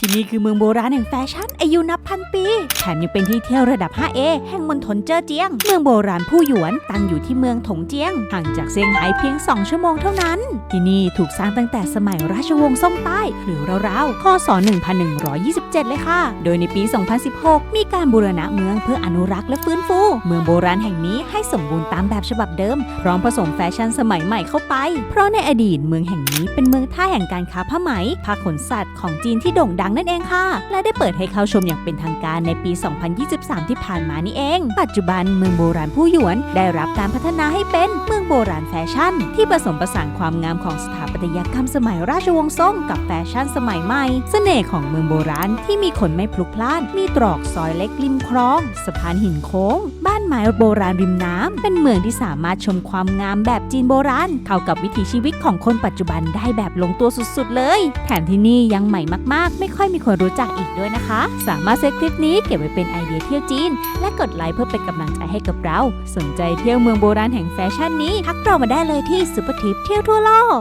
ที่นี่คือเมืองโบราณแห่งแฟชั่นอายุนับพันปี แถมยังเป็นที่เที่ยวระดับ 5A แห่งมณฑลเจ้อเจียง เมืองโบราณผู้หยวนตั้งอยู่ที่เมืองถงเจียง ห่างจากเซี่ยงไฮ้เพียง 2 ชั่วโมงเท่านั้น ที่นี่ถูกสร้างตั้งแต่สมัยราชวงศ์ซ่งใต้ หรือราวๆคศ1127 เลยค่ะ โดยในปี 2016 มีการบูรณะเมืองเพื่ออนุรักษ์และฟื้นฟู เมืองโบราณแห่งนี้ให้สมบูรณ์ตามแบบฉบับเดิม พร้อมผสมแฟชั่นสมัยใหม่เข้าไป เพราะในอดีตเมืองแห่งนี้เป็นเมืองท่าแห่งการค้าผ้าไหมผ้าขนสัตว์ของจีนที่โด่งดังนั่นเองค่ะ และได้เปิดให้เข้าชมอย่างเป็นทางการในปี 2023 ที่ผ่านมานี่เอง ปัจจุบันเมืองโบราณผู้หยวน ได้รับการพัฒนาให้เป็นเมืองโบราณแฟชั่น ที่ผสมผสานความงามของสถาปัตยกรรมสมัยราชวงศ์ซ่งกับแฟชั่นสมัยใหม่เสน่ห์ของเมืองโบราณที่มีคนไม่พลุกพล่าน มีตรอกซอยเล็กริมคลอง สะพานหินโค้ง บ้านไม้โบราณริมน้ำ เป็นเมืองที่สามารถชมความงามแบบจีนโบราณ เข้ากับวิถีชีวิตของคนปัจจุบันได้แบบลงตัวสุดๆ เลย แถมที่นี่ยังใหม่มากๆ ไม่ค่อยมีคนรู้จักอีกด้วยนะคะ สามารถเซฟคลิปนี้เก็บไว้เป็นไอเดียเที่ยวจีน และกดไลค์เพื่อเป็นกำลังใจให้กับเรา สนใจเที่ยวเมืองโบราณแห่งแฟชั่นนี้ทักเรามาได้เลยที่ซุปเปอร์ทิปเที่ยวทั่วโลก